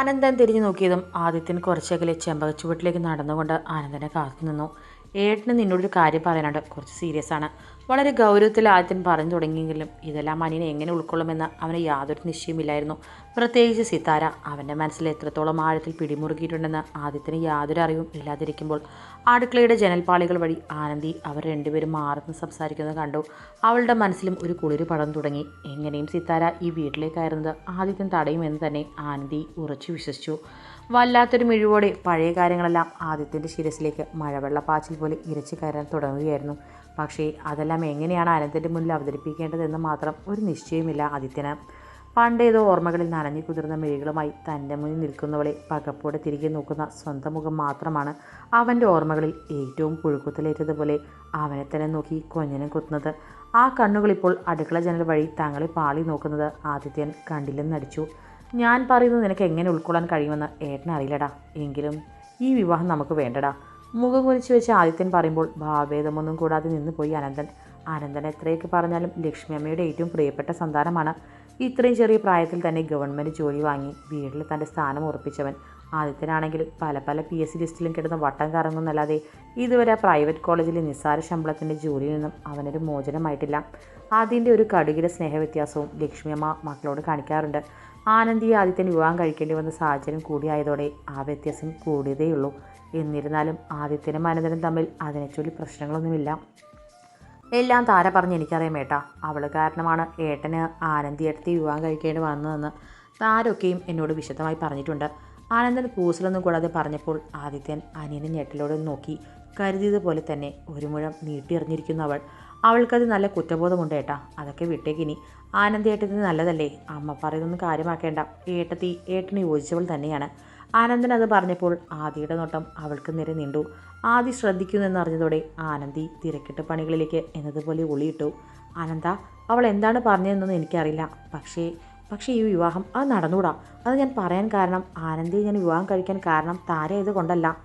ആനന്ദൻ തിരിഞ്ഞു നോക്കിയതും ആദിത്യൻ കുറച്ചകലെ ചെമ്പകച്ചുവട്ടിലേക്ക് നടന്നുകൊണ്ട് ആനന്ദനെ കാത്തു നിന്നു. ഏട്ടന് നിന്നോടൊരു കാര്യം പറയാനുണ്ട്. കുറച്ച് സീരിയസ് ആണ്. വളരെ ഗൗരവത്തിൽ ആദിത്യൻ പറഞ്ഞു തുടങ്ങിയെങ്കിലും ഇതെല്ലാം അനിയനെ എങ്ങനെ ഉൾക്കൊള്ളുമെന്ന് അവന് യാതൊരു നിശ്ചയമില്ലായിരുന്നു. പ്രത്യേകിച്ച് സിത്താര അവന്റെ മനസ്സിൽ എത്രത്തോളം ആഴത്തിൽ പിടിമുറുകിയിട്ടുണ്ടെന്ന് ആദ്യത്തിന് യാതൊരു അറിവും ഇല്ലാതിരിക്കുമ്പോൾ അടുക്കളയുടെ ജനൽപാളികൾ വഴി ആനന്ദി അവർ രണ്ടുപേരും മാറുന്നു സംസാരിക്കുന്നത് കണ്ടു. അവളുടെ മനസ്സിലും ഒരു കുളിര് പടർന്നു തുടങ്ങി. എങ്ങനെയും സിത്താര ഈ വീട്ടിലേക്കായിരുന്നത് ആദ്യത്തിന് തടയുമെന്ന് തന്നെ ആനന്ദി ഉറച്ചു വിശ്വസിച്ചു. വല്ലാത്തൊരു മിഴിവോടെ പഴയ കാര്യങ്ങളെല്ലാം ആദ്യത്തിന്റെ ശിരസിലേക്ക് മഴവെള്ളപ്പാച്ചിൽ പോലെ ഇരച്ചു കയറാൻ തുടങ്ങുകയായിരുന്നു. പക്ഷേ അതെല്ലാം എങ്ങനെയാണ് അനന്തന്റെ മുന്നിൽ അവതരിപ്പിക്കേണ്ടതെന്ന് മാത്രം ഒരു നിശ്ചയമില്ല ആദിത്യന്. പണ്ടേതോ ഓർമ്മകളിൽ നനഞ്ഞു കുതിർന്ന മിഴികളുമായി തന്റെ മുന്നിൽ നിൽക്കുന്നവളെ പകപ്പോടെ തിരികെ നോക്കുന്ന സ്വന്തം മുഖം മാത്രമാണ് അവന്റെ ഓർമ്മകളിൽ ഏറ്റവും പുഴുക്കുത്തലേറ്റതുപോലെ അവനെ തന്നെ നോക്കി കൊഞ്ഞനും കുത്തുന്നത്. ആ കണ്ണുകളിപ്പോൾ അടുക്കള ജനൽ വഴി തങ്ങളെ പാളി നോക്കുന്നത് ആദിത്യൻ കണ്ടില്ലെന്ന് നടിച്ചു. ഞാൻ പറയുന്നത് നിനക്ക് എങ്ങനെ ഉൾക്കൊള്ളാൻ കഴിയുമെന്ന് ഏട്ടനറിയില്ലടാ. എങ്കിലും ഈ വിവാഹം നമുക്ക് വേണ്ടടാ. മുഖം കുനിച്ച് വെച്ച് ആദിത്യൻ പറയുമ്പോൾ ഭാവേദമൊന്നും കൂടാതെ നിന്ന് പോയി അനന്തൻ. അനന്തൻ എത്രയൊക്കെ പറഞ്ഞാലും ലക്ഷ്മി അമ്മയുടെ ഏറ്റവും പ്രിയപ്പെട്ട സന്താനമാണ്. ഇത്രയും ചെറിയ പ്രായത്തിൽ തന്നെ ഗവൺമെന്റ് ജോലി വാങ്ങി വീട്ടിൽ തന്റെ സ്ഥാനം ഉറപ്പിച്ചവൻ. ആദിത്യനാണെങ്കിൽ പല പല പി എസ് സി ലിസ്റ്റിലും കിടന്ന വട്ടം കറങ്ങുന്നല്ലാതെ ഇതുവരെ പ്രൈവറ്റ് കോളേജിലെ നിസ്സാര ശമ്പളത്തിന്റെ ജോലിയിൽ നിന്നും അവനൊരു മോചനമായിട്ടില്ല. അതിന്റെ ഒരു കടുകിര സ്നേഹവ്യത്യാസവും ലക്ഷ്മിയമ്മ മക്കളോട് കാണിക്കാറുണ്ട്. ആനന്ദിയെ ആദിത്യൻ വിവാഹം കഴിക്കേണ്ടി വന്ന സാഹചര്യം കൂടിയായതോടെ ആ വ്യത്യാസം കൂടിയതേയുള്ളൂ. എന്നിരുന്നാലും ആദിത്യനും അനന്തനും തമ്മിൽ അതിനെച്ചൊല്ലി പ്രശ്നങ്ങളൊന്നുമില്ല. എല്ലാം താര പറഞ്ഞ് എനിക്കറിയാം ഏട്ടാ. അവൾ കാരണമാണ് ഏട്ടന് ആനന്ദി ഏട്ടത്തി വിവാഹം കഴിക്കേണ്ടി വന്നതെന്ന് താരൊക്കെയും എന്നോട് വിശദമായി പറഞ്ഞിട്ടുണ്ട്. ആനന്ദൻ കൂസലൊന്നും കൂടാതെ പറഞ്ഞപ്പോൾ ആദിത്യൻ അനിയനെ ഞെട്ടലോടെ നോക്കി. കരുതിയതുപോലെ തന്നെ ഒരു മുഴം നീട്ടിയെറിഞ്ഞിരിക്കുന്നു അവൾ. അവൾക്കത് നല്ല കുറ്റബോധമുണ്ട് ഏട്ടാ. അതൊക്കെ വിട്ടേക്കിനി. ആനന്ദി ഏട്ടത്തിന് നല്ലതല്ലേ? അമ്മ പറയുന്നൊന്നും കാര്യമാക്കേണ്ട. ഏട്ടത്തി ഏട്ടന് യോജിച്ചവൾ തന്നെയാണ്. ആനന്ദൻ അത് പറഞ്ഞപ്പോൾ ആദിയുടെ നോട്ടം അവൾക്ക് നേരെ നീണ്ടു. ആദി ശ്രദ്ധിക്കുന്നു ശ്രദ്ധിക്കുന്നെന്നറിഞ്ഞതോടെ ആനന്ദി തിരക്കിട്ട പണികളിലേക്ക് എന്നതുപോലെ ഒളിയിട്ടു ആനന്ദ അവൾ എന്താണ് പറഞ്ഞതെന്നൊന്നും എനിക്കറിയില്ല. പക്ഷേ പക്ഷേ ഈ വിവാഹം അത് നടന്നുകൂടാ അത് ഞാൻ പറയാൻ കാരണം ആനന്ദിയെ ഞാൻ വിവാഹം കഴിക്കാൻ കാരണം താര കൊണ്ടല്ല.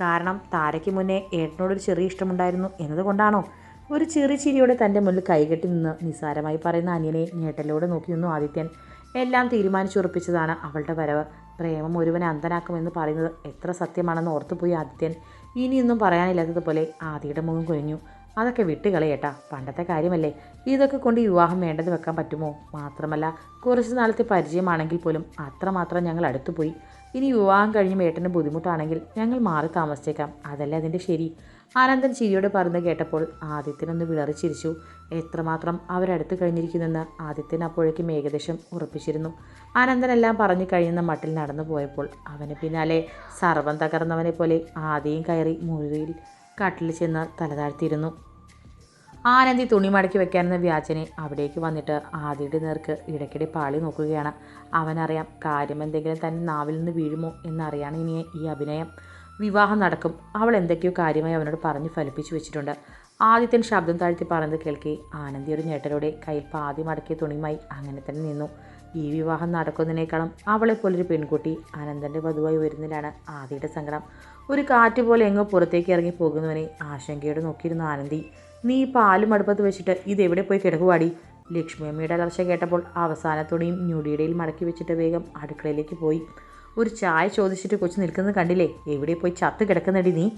കാരണം താരയ്ക്ക് മുന്നേ ഏട്ടനോടൊരു ചെറിയ ഇഷ്ടമുണ്ടായിരുന്നു എന്നതുകൊണ്ടാണോ? ഒരു ചെറിയ ചിരിയോടെ തന്റെ മുന്നിൽ കൈകെട്ടി നിന്ന് നിസ്സാരമായി പറയുന്ന അനിയനെ ഞേട്ടലോടെ നോക്കി നിന്നു ആദിത്യൻ. എല്ലാം തീരുമാനിച്ചുറപ്പിച്ചതാണ് അവളുടെ വരവ്. പ്രേമം ഒരുവനെ അന്ധനാക്കുമെന്ന് പറയുന്നത് എത്ര സത്യമാണെന്ന് ഓർത്തുപോയി ആദിത്യൻ. ഇനിയൊന്നും പറയാനില്ലാത്തതുപോലെ ആദിയുടെ മുഖം കുനിഞ്ഞു. അതൊക്കെ വിട്ടുകളയേട്ടാ. പണ്ടത്തെ കാര്യമല്ലേ? ഇതൊക്കെ കൊണ്ട് വിവാഹം വേണ്ടത് വെക്കാൻ പറ്റുമോ? മാത്രമല്ല കുറച്ച് നാളത്തെ പരിചയമാണെങ്കിൽ പോലും അത്രമാത്രം ഞങ്ങൾ അടുത്തുപോയി. ഇനി വിവാഹം കഴിഞ്ഞ് ഏട്ടന് ബുദ്ധിമുട്ടാണെങ്കിൽ ഞങ്ങൾ മാറി താമസിച്ചേക്കാം. അതല്ലേ അതിന്റെ ശരി. ആനന്ദൻ ചിരിയോട് പറഞ്ഞ് കേട്ടപ്പോൾ ആദിത്യനൊന്ന് വിളറി ചിരിച്ചു. എത്രമാത്രം അവരടുത്ത് കഴിഞ്ഞിരിക്കുന്നെന്ന് ആദിത്യൻ അപ്പോഴേക്കും ഏകദേശം ഉറപ്പിച്ചിരുന്നു. ആനന്ദനെല്ലാം പറഞ്ഞു കഴിയുന്ന മട്ടിൽ നടന്നു പോയപ്പോൾ അവന് പിന്നാലെ സർവം തകർന്നവനെ പോലെ ആദ്യം കയറി മുറിയിൽ കട്ടിൽ ചെന്ന് തലതാഴ്ത്തിയിരുന്നു. ആനന്ദി തുണി മടക്കി വെക്കാനെന്ന വ്യാജനെ അവിടേക്ക് വന്നിട്ട് ആദിയുടെ നേർക്ക് ഇടയ്ക്കിടെ പാളി നോക്കുകയാണ്. അവനറിയാം കാര്യം എന്തെങ്കിലും തന്റെ നാവിൽ നിന്ന് വീഴുമോ എന്നറിയാണ് ഇനി ഈ അഭിനയം. വിവാഹം നടക്കും. അവൾ എന്തൊക്കെയോ കാര്യമായി അവനോട് പറഞ്ഞ് ഫലിപ്പിച്ചു വെച്ചിട്ടുണ്ട്. ആദിത്യൻ ശബ്ദം താഴ്ത്തി പറഞ്ഞത് കേൾക്കി ആനന്ദി ഒരു ഞെട്ടലോടെ കയ്യിൽ പാതി മടക്കിയ തുണിയുമായി അങ്ങനെ തന്നെ നിന്നു. ഈ വിവാഹം നടക്കുന്നതിനേക്കാളും അവളെപ്പോലൊരു പെൺകുട്ടി അനന്തന്റെ വധുവായി വരുന്നതിലാണ് ആദിയുടെ സങ്കടം. ഒരു കാറ്റ് പോലെ എങ്ങോ പുറത്തേക്ക് ഇറങ്ങി പോകുന്നവനെ ആശങ്കയോടെ നോക്കിയിരുന്നു ആനന്ദി നീ പാലും അടുപ്പത്ത് വെച്ചിട്ട് ഇതെവിടെ പോയി കിടക്കുവാടി? ലക്ഷ്മി അമ്മയുടെ അലർച്ച കേട്ടപ്പോൾ അവസാന തുണിയും ഞൊടിയിടയിൽ മടക്കി വെച്ചിട്ട് വേഗം അടുക്കളയിലേക്ക് പോയി. ഒരു ചായ ചോദിച്ചിട്ട് കൊച്ചു നിൽക്കുന്നത് കണ്ടില്ലേ? എവിടെ പോയി ചത്ത് കിടക്കുന്നടി നീ?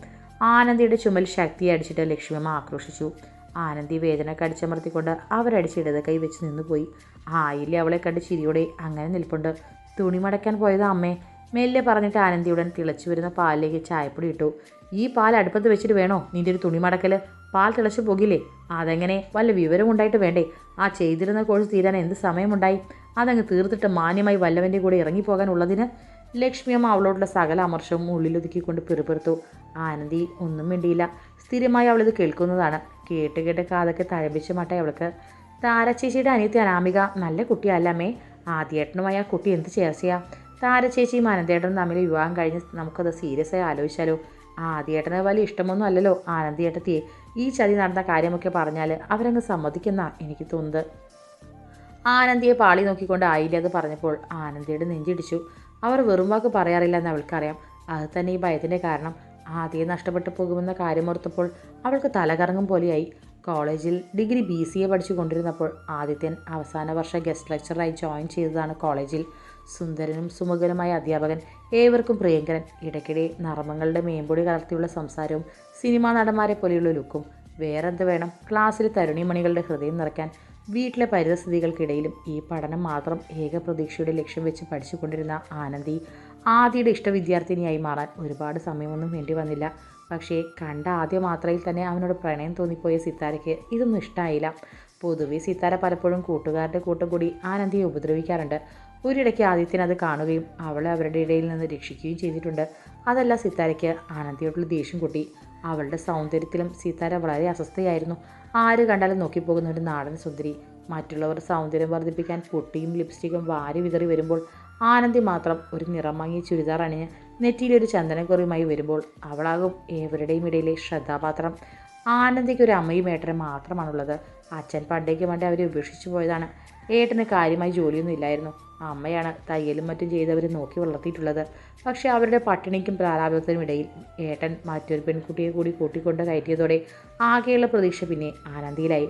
ആനന്ദിയുടെ ചുമൽ ശക്തി അടിച്ചിട്ട് ലക്ഷ്മിയമ്മ ആക്രോശിച്ചു. ആനന്ദി വേദന കടിച്ചമർത്തിക്കൊണ്ട് അവരടിച്ച് ഇടത് കൈ വെച്ച് നിന്നുപോയി. ആയില്ലേ അവളെ കണ്ട് ചിരിയോടെ അങ്ങനെ നിൽപ്പുണ്ട്. തുണി മടക്കാൻ പോയത് അമ്മേ. മെല്ലെ പറഞ്ഞിട്ട് ആനന്ദിയുടൻ തിളച്ചു വരുന്ന പാലിലേക്ക് ചായപ്പൊടി ഇട്ടു. ഈ പാൽ അടുപ്പത്ത് വെച്ചിട്ട് വേണോ? നിന്റെ ഒരു തുണി മടക്കൽ പാൽ തിളച്ചു പോകില്ലേ? അതെങ്ങനെ? വല്ല വിവരം ഉണ്ടായിട്ട് വേണ്ടേ? ആ ചെയ്തിരുന്ന കോഴ്സ് തീരാൻ എന്ത് സമയമുണ്ടായി? അതങ്ങ് തീർത്തിട്ട് മാന്യമായി വല്ലവന്റെ കൂടെ ഇറങ്ങിപ്പോകാനുള്ളതിന്? ലക്ഷ്മിയമ്മ അവളോടുള്ള സകല അമർഷവും ഉള്ളിലൊതുക്കിക്കൊണ്ട് പിറുപിറുത്തു. ആനന്ദി ഒന്നും മിണ്ടിയില്ല. സ്ഥിരമായി അവളിത് കേൾക്കുന്നതാണ്. കേട്ട് കേട്ട് കാതൊക്കെ തഴപ്പിച്ച മട്ടേ അവൾക്ക്. താരച്ചേച്ചിയുടെ അനിയത്തി അനാമിക. നല്ല കുട്ടിയല്ലമ്മേ ആദ്യേട്ടനുമായി ആ കുട്ടി എന്ത് ചേർച്ചയാ? താരച്ചേച്ചിയും ആനന്ദേട്ടനും തമ്മിൽ വിവാഹം കഴിഞ്ഞ് നമുക്കത് സീരിയസ് ആയി ആലോചിച്ചാലോ? ആദ്യേട്ടനെ വലിയ ഇഷ്ടമൊന്നും അല്ലല്ലോ ആനന്ദിയേട്ടത്തിയെ ഈ ചതി നടന്ന കാര്യമൊക്കെ പറഞ്ഞാൽ അവരങ്ങ് സമ്മതിക്കുന്ന എനിക്ക് തോന്നുന്നത്. ആനന്ദിയെ പാളി നോക്കിക്കൊണ്ട് ആയില്ല അത് പറഞ്ഞപ്പോൾ ആനന്ദിയുടെ നെഞ്ചിടിച്ചു. അവർ വെറും വാക്ക് പറയാറില്ല എന്ന് അവൾക്കറിയാം. അത് തന്നെ ഈ ഭയത്തിന്റെ കാരണം. ആദ്യം നഷ്ടപ്പെട്ടു പോകുമെന്ന കാര്യമോർത്തപ്പോൾ അവൾക്ക് തലകറങ്ങും പോലെയായി. കോളേജിൽ ഡിഗ്രി ബി സി എ പഠിച്ചു കൊണ്ടിരുന്നപ്പോൾ ആദിത്യൻ അവസാന വർഷ ഗസ്റ്റ് ലെക്ചറായി ജോയിൻ ചെയ്തതാണ് കോളേജിൽ. സുന്ദരനും സുമുഖനുമായ അധ്യാപകൻ ഏവർക്കും പ്രിയങ്കരൻ. ഇടയ്ക്കിടെ നർമ്മങ്ങളുടെ മേമ്പൊടി കലർത്തിയുള്ള സംസാരവും സിനിമാ നടന്മാരെ പോലെയുള്ള ലുക്കും വേറെന്ത് വേണം? ക്ലാസ്സിലെ തരുണിമണികളുടെ ഹൃദയം നിറയ്ക്കാൻ വീട്ടിലെ പരിതസ്ഥിതികൾക്കിടയിലും ഈ പഠനം മാത്രം ഏക പ്രതീക്ഷയുടെ ലക്ഷ്യം വെച്ച് പഠിച്ചുകൊണ്ടിരുന്ന ആനന്ദി ആദിയുടെ ഇഷ്ട വിദ്യാർത്ഥിനിയായി മാറാൻ ഒരുപാട് സമയമൊന്നും വേണ്ടി വന്നില്ല. പക്ഷേ കണ്ട ആദ്യ മാത്രയിൽ തന്നെ അവനോട് പ്രണയം തോന്നിപ്പോയ സിത്താരയ്ക്ക് ഇതൊന്നും ഇഷ്ടമായില്ല പൊതുവെ സിത്താര പലപ്പോഴും കൂട്ടുകാരുടെ കൂട്ടം കൂടി ആനന്ദിയെ ഉപദ്രവിക്കാറുണ്ട്. ഒരിടയ്ക്ക് ആദിത്യൻ അത് കാണുകയും അവളെ അവരുടെ ഇടയിൽ നിന്ന് രക്ഷിക്കുകയും ചെയ്തിട്ടുണ്ട്. അതല്ല സിത്താരയ്ക്ക് ആനന്ദിയോട്ടുള്ള ദേഷ്യം കൂട്ടി. അവളുടെ സൗന്ദര്യത്തിലും സീതാര വളരെ അസ്വസ്ഥയായിരുന്നു. ആര് കണ്ടാലും നോക്കിപ്പോകുന്ന ഒരു നാടൻ സുന്ദരി. മറ്റുള്ളവർ സൗന്ദര്യം വർദ്ധിപ്പിക്കാൻ പൊട്ടിയും ലിപ്സ്റ്റിക്കും വാരി വിതറി വരുമ്പോൾ ആനന്ദി മാത്രം ഒരു നിറം വാങ്ങിയ ചുരിദാർ അണിഞ്ഞ് നെറ്റിയിലൊരു ചന്ദനക്കുറിയുമായി വരുമ്പോൾ അവളാകും ഏവരുടെയും ഇടയിലെ ശ്രദ്ധാപാത്രം. ആനന്ദിക്ക് ഒരു അമ്മയും ഏട്ടനും മാത്രമാണുള്ളത്. അച്ഛൻ പണ്ടേക്ക് വേണ്ടി അവരെ ഉപേക്ഷിച്ചു പോയതാണ്. ഏട്ടന് കാര്യമായി ജോലിയൊന്നും ഇല്ലായിരുന്നു. അമ്മയാണ് തയ്യലും മറ്റും ചെയ്തവരെ നോക്കി വളർത്തിയിട്ടുള്ളത്. പക്ഷേ അവരുടെ പട്ടിണിക്കും പ്രാരാബ്ദത്തിനും ഇടയിൽ ഏട്ടൻ മറ്റൊരു പെൺകുട്ടിയെ കൂടി കൂട്ടിക്കൊണ്ട് കയറ്റിയതോടെ ആകെയുള്ള പ്രതീക്ഷ പിന്നെ ആനന്ദിയിലായി.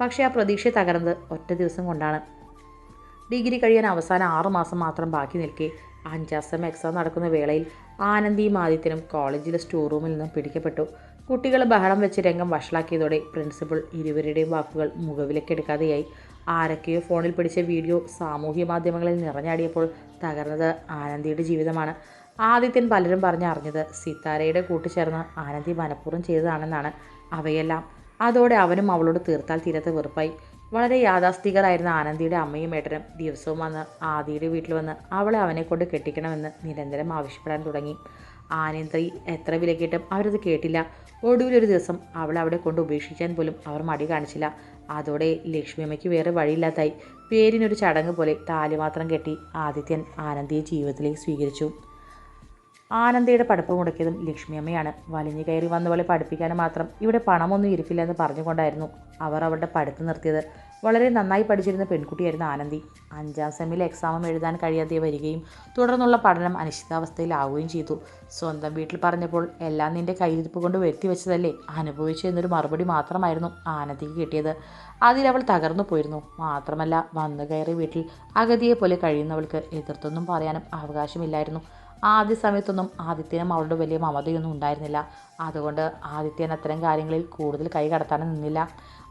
പക്ഷേ ആ പ്രതീക്ഷ തകർന്നത് ഒറ്റ ദിവസം കൊണ്ടാണ്. ഡിഗ്രി കഴിയാൻ അവസാനം ആറുമാസം മാത്രം ബാക്കി നിൽക്കെ അഞ്ചാം സെം എക്സാം നടക്കുന്ന വേളയിൽ ആനന്ദിയും ആദിത്യനും കോളേജിലെ സ്റ്റോർ റൂമിൽ നിന്നും പിടിക്കപ്പെട്ടു. കുട്ടികൾ ബഹളം വെച്ച് രംഗം വഷളാക്കിയതോടെ പ്രിൻസിപ്പൾ ഇരുവരുടെയും വാക്കുകൾ മുഖവിലക്കെടുക്കാതെയായി. ആരൊക്കെയോ ഫോണിൽ പിടിച്ച വീഡിയോ സാമൂഹ്യ മാധ്യമങ്ങളിൽ നിറഞ്ഞാടിയപ്പോൾ തകർന്നത് ആനന്ദിയുടെ ജീവിതമാണ്. ആദിത്യൻ പലരും പറഞ്ഞറിഞ്ഞത് സിത്താരയുടെ കൂട്ടുചേർന്ന് ആനന്ദി മനഃപൂർവം ചെയ്തതാണെന്നാണ് അവയെല്ലാം. അതോടെ അവനും അവളോട് തീർത്താൽ തീരത്ത് വെറുപ്പായി. വളരെ യാഥാസ്ഥികരായിരുന്ന ആനന്ദിയുടെ അമ്മയും ഏട്ടനും ദിവസവും വന്ന് ആദിയുടെ വീട്ടിൽ വന്ന് അവളെ അവനെക്കൊണ്ട് കെട്ടിക്കണമെന്ന് നിരന്തരം ആവശ്യപ്പെടാൻ തുടങ്ങി. ആനന്ദി എത്ര വിലക്കിയിട്ടും അവരത് കേട്ടില്ല. ഒടുവിലൊരു ദിവസം അവളെ അവിടെ കൊണ്ട് ഉപേക്ഷിക്കാൻ പോലും അവർ മടി കാണിച്ചില്ല. അതോടെ ലക്ഷ്മിയമ്മയ്ക്ക് വേറെ വഴിയില്ലാത്തായി പേരിനൊരു ചടങ്ങ് പോലെ താലി മാത്രം കെട്ടി ആദിത്യൻ ആനന്ദിയെ ജീവിതത്തിലേക്ക് സ്വീകരിച്ചു. ആനന്ദയുടെ പഠിപ്പ് മുടക്കിയതും ലക്ഷ്മിയമ്മയാണ്. വലിഞ്ഞു കയറി വന്നവളെ പഠിപ്പിക്കാൻ മാത്രം ഇവിടെ പണമൊന്നും ഇരിപ്പില്ലെന്ന് പറഞ്ഞുകൊണ്ടായിരുന്നു അവർ അവരുടെ പഠിത്തം നിർത്തിയത്. വളരെ നന്നായി പഠിച്ചിരുന്ന പെൺകുട്ടിയായിരുന്നു ആനന്ദി. അഞ്ചാം സെമ്മിൽ എക്സാമും എഴുതാൻ കഴിയാതെ വരികയും തുടർന്നുള്ള പഠനം അനിശ്ചിതാവസ്ഥയിലാവുകയും ചെയ്തു. സ്വന്തം വീട്ടിൽ പറഞ്ഞപ്പോൾ എല്ലാം നിന്റെ കയ്യിരിപ്പ് കൊണ്ട് വരുത്തി വെച്ചതല്ലേ അനുഭവിച്ചു എന്നൊരു മറുപടി മാത്രമായിരുന്നു ആനന്ദിക്ക് കിട്ടിയത്. അതിലവൾ തകർന്നു പോയിരുന്നു. മാത്രമല്ല വന്നു കയറി വീട്ടിൽ അഗതിയെ പോലെ കഴിയുന്നവൾക്ക് എതിർത്തൊന്നും പറയാനും അവകാശമില്ലായിരുന്നു. ആദ്യ സമയത്തൊന്നും ആദിത്യനും അവളുടെ വലിയ മമതയൊന്നും ഉണ്ടായിരുന്നില്ല. അതുകൊണ്ട് ആദിത്യൻ അത്തരം കാര്യങ്ങളിൽ കൂടുതൽ കൈ കടത്താനും നിന്നില്ല.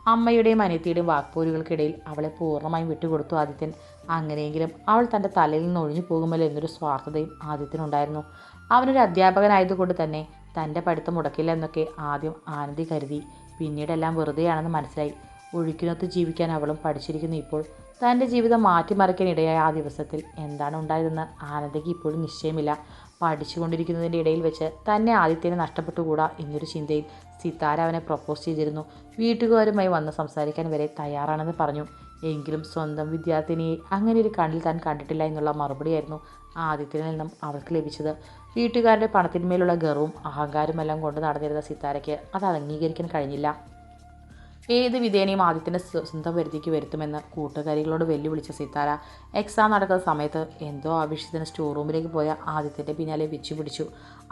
അമ്മയുടെയും അനിയത്തിയുടെയും വാക്പോരുകൾക്കിടയിൽ അവളെ പൂർണമായും വിട്ടുകൊടുത്തു ആദിത്യൻ. അങ്ങനെയെങ്കിലും അവൾ തന്റെ തലയിൽ നിന്ന് ഒഴിഞ്ഞു പോകുമല്ലോ എന്നൊരു സ്വാർത്ഥതയും ആദിത്യനുണ്ടായിരുന്നു. അവനൊരു അധ്യാപകനായതുകൊണ്ട് തന്നെ തന്റെ പഠിത്തം മുടക്കില്ല എന്നൊക്കെ ആദ്യം ആനന്ദി കരുതി. പിന്നീടെല്ലാം വെറുതെയാണെന്ന് മനസ്സിലായി. ഒഴുക്കിനൊത്ത് ജീവിക്കാൻ അവളും പഠിച്ചിരിക്കുന്നു ഇപ്പോൾ. തന്റെ ജീവിതം മാറ്റിമറിക്കാനിടയായ ആ ദിവസത്തിൽ എന്താണ് ഉണ്ടായതെന്ന് ആനന്ദയ്ക്ക് ഇപ്പോഴും നിശ്ചയമില്ല. പഠിച്ചുകൊണ്ടിരിക്കുന്നതിന്റെ ഇടയിൽ വെച്ച് തന്നെ ആദിത്യനെ നഷ്ടപ്പെട്ടുകൂടാ എന്നൊരു ചിന്തയിൽ സിത്താര അവനെ പ്രപ്പോസ് ചെയ്തിരുന്നു. വീട്ടുകാരുമായി വന്ന് സംസാരിക്കാൻ വരെ തയ്യാറാണെന്ന് പറഞ്ഞു. എങ്കിലും സ്വന്തം വിദ്യാർത്ഥിനിയെ അങ്ങനെ ഒരു കണ്ണിൽ താൻ കണ്ടിട്ടില്ല എന്നുള്ള മറുപടിയായിരുന്നു ആദിത്യനിൽ നിന്നും അവൾക്ക് ലഭിച്ചത്. വീട്ടുകാരുടെ പണത്തിന്മേലുള്ള ഗർവും അഹങ്കാരമെല്ലാം കൊണ്ട് നടന്നിരുന്ന സിത്താരയ്ക്ക് അത് അംഗീകരിക്കാൻ കഴിഞ്ഞില്ല. ഏത് വിധേനയും ആദിത്യന്റെ സ്വന്തം വരുതിക്ക് വരുത്തുമെന്ന് കൂട്ടുകാരികളോട് വെല്ലുവിളിച്ച സീതാര എക്സാം നടക്കുന്ന സമയത്ത് എന്തോ ആവശ്യത്തിന് സ്റ്റോർ റൂമിലേക്ക് പോയ ആദിത്യന്റെ പിന്നാലെ വെച്ചു പിടിച്ചു.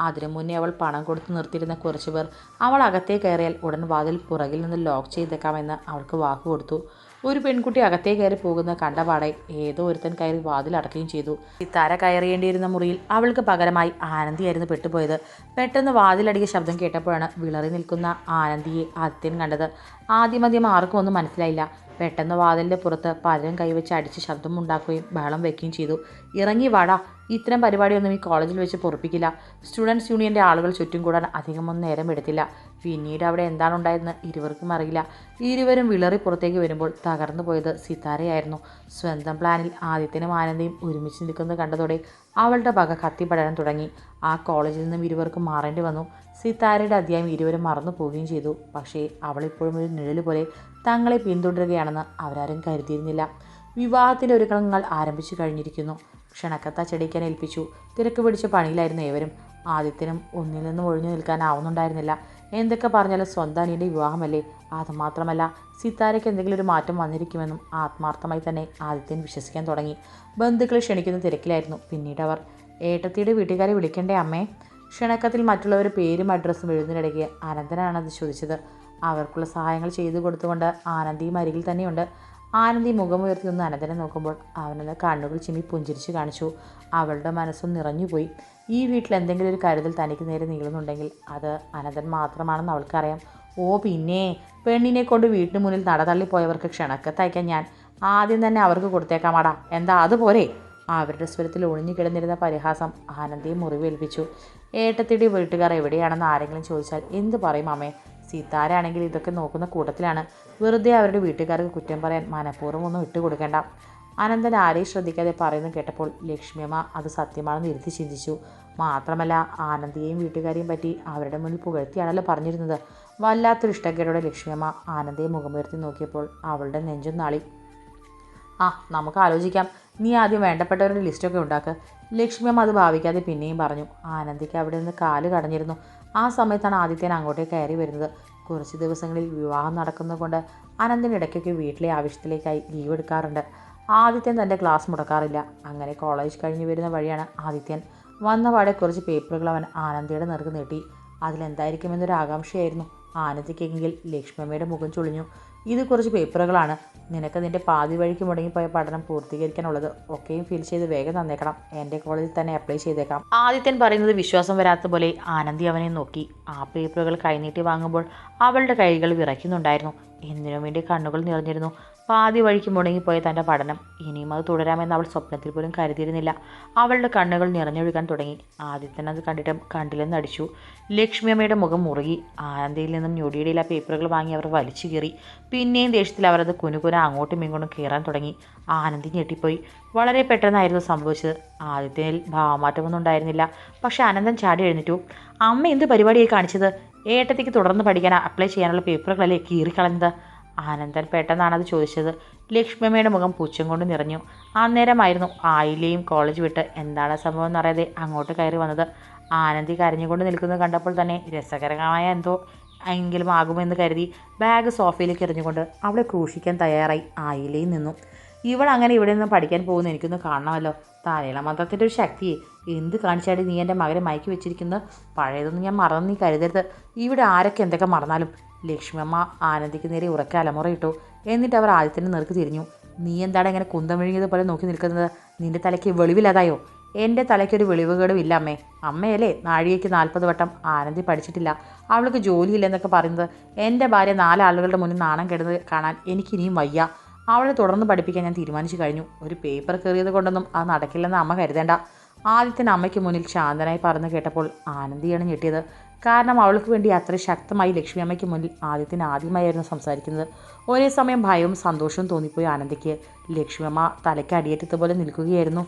അതിനു മുന്നേ അവൾ പണം കൊടുത്ത് നിർത്തിയിരുന്ന കുറച്ചുപേർ അവൾ അകത്തേ കയറിയാൽ ഉടൻ വാതിൽ പുറകിൽ നിന്ന് ലോക്ക് ചെയ്തേക്കാമെന്ന് അവൾക്ക് വാക്ക് കൊടുത്തു. ഒരു പെൺകുട്ടി അകത്തേ കയറി പോകുന്ന കണ്ടപാടെ ഏതോ ഒരുത്തൻ കയറി വാതിൽ അടക്കുകയും ചെയ്തു. സിത്താര കയറിയേണ്ടിയിരുന്ന മുറിയിൽ അവൾക്ക് പകരമായി ആനന്ദിയായിരുന്നു പെട്ടുപോയത്. പെട്ടെന്ന് വാതിലടിയ ശബ്ദം കേട്ടപ്പോഴാണ് വിളറി നിൽക്കുന്ന ആനന്ദിയെ അത്യൻ കണ്ടത്. ആദ്യമദ്യം ആർക്കും ഒന്നും മനസ്സിലായില്ല. പെട്ടെന്ന് വാതിലിന്റെ പുറത്ത് പലരും കൈവച്ച് അടിച്ച് ശബ്ദമുണ്ടാക്കുകയും ബഹളം വയ്ക്കുകയും ചെയ്തു. ഇറങ്ങി വാടാ. ഇത്തരം പരിപാടിയൊന്നും ഈ കോളേജിൽ വെച്ച് പൊറപ്പിക്കില്ല. സ്റ്റുഡൻസ് യൂണിയന്റെ ആളുകൾ ചുറ്റും കൂടാൻ അധികമൊന്നും നേരം എടുത്തില്ല. പിന്നീട് അവിടെ എന്താണ് ഉണ്ടായതെന്ന് ഇരുവർക്കും അറിയില്ല. ഇരുവരും വിളറി പുറത്തേക്ക് വരുമ്പോൾ തകർന്നു പോയത് സിതാരയായിരുന്നു. സ്വന്തം പ്ലാനിൽ ആദ്യത്തിനും ആനന്ദയും ഒരുമിച്ച് നിൽക്കുന്നത് കണ്ടതോടെ അവളുടെ പക കത്തിപ്പടരാൻ തുടങ്ങി. ആ കോളേജിൽ നിന്നും ഇരുവർക്കും മാറേണ്ടി വന്നു. സിതാരയുടെ അധ്യായം ഇരുവരും മറന്നു പോവുകയും ചെയ്തു. പക്ഷേ അവളിപ്പോഴും ഒരു നിഴൽ പോലെ തങ്ങളെ പിന്തുടരുകയാണെന്ന് അവരാരും കരുതിയിരുന്നില്ല. വിവാഹത്തിന്റെ ഒരുക്കങ്ങൾ ആരംഭിച്ചു കഴിഞ്ഞിരിക്കുന്നു. ക്ഷണക്കത്ത ചെടിക്കാൻ ഏൽപ്പിച്ചു. തിരക്ക് പിടിച്ച പണിയിലായിരുന്നു ഏവരും. ആദ്യത്തിനും ഒന്നിൽ നിന്നും ഒഴിഞ്ഞു നിൽക്കാനാവുന്നുണ്ടായിരുന്നില്ല. എന്തൊക്കെ പറഞ്ഞാലും സ്വന്തം അനിയുടെ വിവാഹമല്ലേ? അതുമാത്രമല്ല സിത്താരയ്ക്ക് എന്തെങ്കിലും ഒരു മാറ്റം വന്നിരിക്കുമെന്നും ആത്മാർത്ഥമായി തന്നെ ആദിത്യൻ വിശ്വസിക്കാൻ തുടങ്ങി. ബന്ധുക്കളെ ക്ഷണിക്കുന്ന തിരക്കിലായിരുന്നു പിന്നീട് അവർ. ഏട്ടത്തിയുടെ വീട്ടുകാരെ വിളിക്കണ്ടേ അമ്മേ? ക്ഷണക്കത്തിൽ മറ്റുള്ളവരുടെ പേരും അഡ്രസ്സും എഴുതുന്നതിനിടയ്ക്ക് അനന്തനാണ് അത് ചോദിച്ചത്. അവർക്കുള്ള സഹായങ്ങൾ ചെയ്തു കൊടുത്തുകൊണ്ട് ആനന്ദിയും അരികിൽ തന്നെയുണ്ട്. ആനന്ദി മുഖമുയർത്തി ഒന്ന് അനന്തനെ നോക്കുമ്പോൾ അവനൊന്ന് കണ്ണുകൾ ചിമ്മി പുഞ്ചിരിച്ച് കാണിച്ചു. അവളുടെ മനസ്സും നിറഞ്ഞുപോയി. ഈ വീട്ടിൽ എന്തെങ്കിലും ഒരു കരുതൽ തനിക്ക് നേരെ നീളുന്നുണ്ടെങ്കിൽ അത് അനന്തൻ മാത്രമാണെന്ന് അവൾക്കറിയാം. ഓ പിന്നെ പെണ്ണിനെ കൊണ്ട് വീട്ടിന് മുന്നിൽ നടതള്ളിപ്പോയവർക്ക് ക്ഷണക്കത്തയക്കാൻ ഞാൻ. ആദ്യം തന്നെ അവർക്ക് കൊടുത്തേക്കാമാടാ. എന്താ അതുപോലെ? അവരുടെ സ്വരത്തിൽ ഒളിഞ്ഞു കിടന്നിരുന്ന പരിഹാസം ആനന്ദിയെ മുറിവേൽപ്പിച്ചു. ഏട്ടത്തിടി വീട്ടുകാർ എവിടെയാണെന്ന് ആരെങ്കിലും ചോദിച്ചാൽ എന്ത് പറയും അമ്മേ? സീതാരാണെങ്കിൽ ഇതൊക്കെ നോക്കുന്ന കൂട്ടത്തിലാണ്. വെറുതെ അവരുടെ വീട്ടുകാർക്ക് കുറ്റം പറയാൻ മനഃപൂർവം ഒന്നും ഇട്ടുകൊടുക്കേണ്ട. അനന്തൻ ആരെയും ശ്രദ്ധിക്കാതെ പറയുന്നു കേട്ടപ്പോൾ ലക്ഷ്മിയമ്മ അത് സത്യമാണെന്ന് ഇരുത്തി ചിന്തിച്ചു. മാത്രമല്ല ആനന്ദിയെയും വീട്ടുകാരെയും പറ്റി അവരുടെ മുന്നിൽ പുകഴ്ത്തിയാണല്ലോ പറഞ്ഞിരുന്നത്. വല്ലാത്തൊരു ഇഷ്ടക്കേടോടെ ലക്ഷ്മിയമ്മ ആനന്ദിയെ മുഖമുയർത്തി നോക്കിയപ്പോൾ അവളുടെ നെഞ്ചും നാളി. ആ നമുക്ക് ആലോചിക്കാം. നീ ആദ്യം വേണ്ടപ്പെട്ടവരുടെ ലിസ്റ്റൊക്കെ ഉണ്ടാക്ക്. ലക്ഷ്മിയമ്മ അത് ഭാവിക്കാതെ പിന്നെയും പറഞ്ഞു. ആനന്ദിക്ക് അവിടെ നിന്ന് കാൽ കടഞ്ഞിരുന്നു. ആ സമയത്താണ് ആദിത്യൻ അങ്ങോട്ടേക്ക് കയറി വരുന്നത്. കുറച്ച് ദിവസങ്ങളിൽ വിവാഹം നടക്കുന്നതുകൊണ്ട് അനന്തിന് ഇടയ്ക്കൊക്കെ വീട്ടിലെ ആവശ്യത്തിലേക്കായി ലീവ് എടുക്കാറുണ്ട്. ആദിത്യൻ തന്റെ ക്ലാസ് മുടക്കാറില്ല. അങ്ങനെ കോളേജ് കഴിഞ്ഞ് വരുന്ന വഴിയാണ് ആദിത്യൻ. വന്ന പാടെ കുറച്ച് പേപ്പറുകൾ അവൻ ആനന്ദിയുടെ നിറക്ക് നീട്ടി. അതിലെന്തായിരിക്കുമെന്നൊരു ആകാംക്ഷയായിരുന്നു ആനന്ദിക്കെങ്കിൽ ലക്ഷ്മമ്മയുടെ മുഖം ചുളിഞ്ഞു. ഇത് കുറച്ച് പേപ്പറുകളാണ്. നിനക്ക് നിന്റെ പാതി വഴിക്ക് മുടങ്ങിപ്പോയ പഠനം പൂർത്തീകരിക്കാനുള്ളത് ഒക്കെയും ഫിൽ ചെയ്ത് വേഗം തന്നേക്കണം. എന്റെ കോളേജിൽ തന്നെ അപ്ലൈ ചെയ്തേക്കാം. ആദിത്യൻ പറയുന്നത് വിശ്വാസം വരാത്ത പോലെ ആനന്ദി അവനെ നോക്കി. ആ പേപ്പറുകൾ കൈനീട്ടി വാങ്ങുമ്പോൾ അവളുടെ കൈകൾ വിറയ്ക്കുന്നുണ്ടായിരുന്നു. എന്തിനും വേണ്ടി കണ്ണുകൾ നിറഞ്ഞിരുന്നു? പാതി വഴിക്ക് മുടങ്ങിപ്പോയ തന്റെ പഠനം. ഇനിയും അത് തുടരാമെന്ന് അവൾ സ്വപ്നത്തിൽ പോലും കരുതിയിരുന്നില്ല. അവളുടെ കണ്ണുകൾ നിറഞ്ഞൊഴുകാൻ തുടങ്ങി. ആദിത്യൻ അത് കണ്ടിട്ട് കണ്ടില്ലെന്ന് അടിച്ചു ലക്ഷ്മിയമ്മയുടെ മുഖം മുറുകി. ആനന്ദിയിൽ നിന്നും ഞൊടിയിടയിൽ ആ പേപ്പറുകൾ വാങ്ങി അവർ വലിച്ചു കീറി. പിന്നെയും ദേഷ്യത്തിൽ അവരത് കുനുകുന അങ്ങോട്ടും ഇങ്ങോട്ടും കയറാൻ തുടങ്ങി. ആനന്ദി ഞെട്ടിപ്പോയി. വളരെ പെട്ടെന്നായിരുന്നു സംഭവിച്ചത്. ആദ്യത്തിൽ ഭാവമാറ്റമൊന്നും ഉണ്ടായിരുന്നില്ല. പക്ഷെ ആനന്ദൻ ചാടി എഴുന്നേറ്റു. അമ്മ എന്ത് പരിപാടിയായി കാണിച്ചത്? ഏട്ടത്തേക്ക് തുടർന്ന് പഠിക്കാൻ അപ്ലൈ ചെയ്യാനുള്ള പേപ്പറുകളല്ലേ കീറിക്കളഞ്ഞത്? ആനന്ദൻ പെട്ടെന്നാണ് അത് ചോദിച്ചത്. ലക്ഷ്മിയമ്മയുടെ മുഖം പൂച്ചം കൊണ്ട് നിറഞ്ഞു. അന്നേരമായിരുന്നു ആയിലെയും കോളേജ് വിട്ട്. എന്താണ് സംഭവം എന്നറിയാതെ അങ്ങോട്ട് കയറി വന്നത്. ആനന്ദി കരഞ്ഞുകൊണ്ട് നിൽക്കുന്നത് കണ്ടപ്പോൾ തന്നെ രസകരമായ എന്തോ എങ്കിലും ആകുമെന്ന് കരുതി ബാഗ് സോഫയിലേക്ക് എറിഞ്ഞുകൊണ്ട് അവളെ ക്രൂശിക്കാൻ തയ്യാറായി ആയിലയിൽ നിന്നു. ഇവൾ അങ്ങനെ ഇവിടെ നിന്ന് പഠിക്കാൻ പോകുന്ന എനിക്കൊന്ന് കാണണമല്ലോ. താരേള മന്ത്രത്തിന്റെ ഒരു ശക്തിയെ എന്ത് കാണിച്ചാടി നീ എന്റെ മകനെ മയക്കി വെച്ചിരിക്കുന്നത്? പഴയതൊന്നും ഞാൻ മറന്നു നീ കരുതരുത്. ഇവിടെ ആരൊക്കെ എന്തൊക്കെ മറന്നാലും ലക്ഷ്മിയമ്മ ആനന്ദിക്ക് നേരെ ഉറക്കെ അലമുറയിട്ടു. എന്നിട്ട് അവർ ആദ്യത്തിന് നേർക്ക് തിരിഞ്ഞു. നീ എന്താണ് ഇങ്ങനെ കുന്തം വിഴുങ്ങിയത് പോലെ നോക്കി നിൽക്കുന്നത്? നിന്റെ തലയ്ക്ക് വെളിവില്ലാതായോ? എന്റെ തലയ്ക്കൊരു വെളിവുകേടും ഇല്ല അമ്മേ. അമ്മയല്ലേ നാഴികയ്ക്ക് നാൽപ്പത് വട്ടം ആനന്ദി പഠിച്ചിട്ടില്ല. അവൾക്ക് ജോലിയില്ലെന്നൊക്കെ പറയുന്നത് എന്റെ ഭാര്യ നാലാളുകളുടെ മുന്നിൽ നാണം കെടുന്നത് കാണാൻ എനിക്കിനിയും വയ്യ. അവളെ തുടർന്ന് പഠിപ്പിക്കാൻ ഞാൻ തീരുമാനിച്ചു കഴിഞ്ഞു. ഒരു പേപ്പർ കയറിയത് കൊണ്ടൊന്നും അത് നടക്കില്ലെന്ന് അമ്മ കരുതേണ്ട. ആദ്യത്തിന് അമ്മയ്ക്ക് മുന്നിൽ ശാന്തനായി പറഞ്ഞു കേട്ടപ്പോൾ ആനന്ദിയാണ് ഞെട്ടിയത്. കാരണം അവൾക്ക് വേണ്ടി അത്ര ശക്തമായി ലക്ഷ്മി അമ്മയ്ക്ക് മുന്നിൽ ആദ്യത്തിന് ആദ്യമായിരുന്നു സംസാരിക്കുന്നത്. ഒരേ സമയം ഭയവും സന്തോഷവും തോന്നിപ്പോയി ആനന്ദിക്ക്. ലക്ഷ്മിയമ്മ തലയ്ക്ക് അടിയേറ്റതുപോലെ നിൽക്കുകയായിരുന്നു.